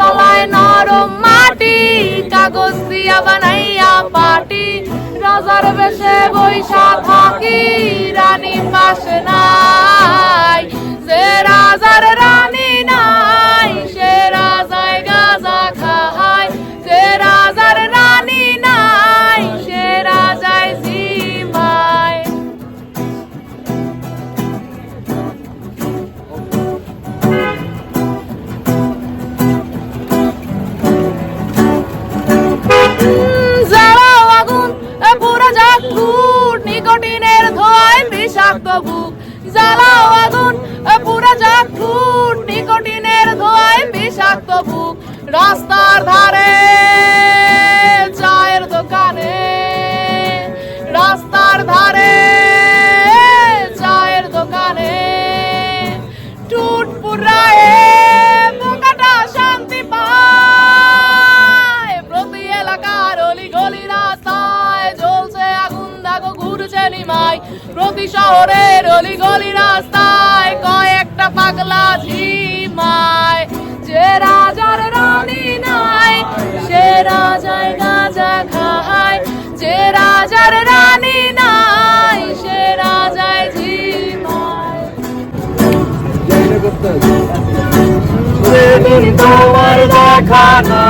তলায় নরম মাটি কাগজ দিয়া বানাইয়া পাটি। রাজার বেশে বৈশা থাকি রানী পাশে নাই ধারে, চায়ের দোকানে, রাস্তার ধারে, চায়ের দোকানে। টুট পুরায়ে শান্তি পায়। প্রতি এলাকার অলি গলি রাস্তায় জ্বলছে আগুন, দাগো ঘুরছে নিমাই। প্রতি শহরের অলি গলি রাস্তায় তোমার দেখা না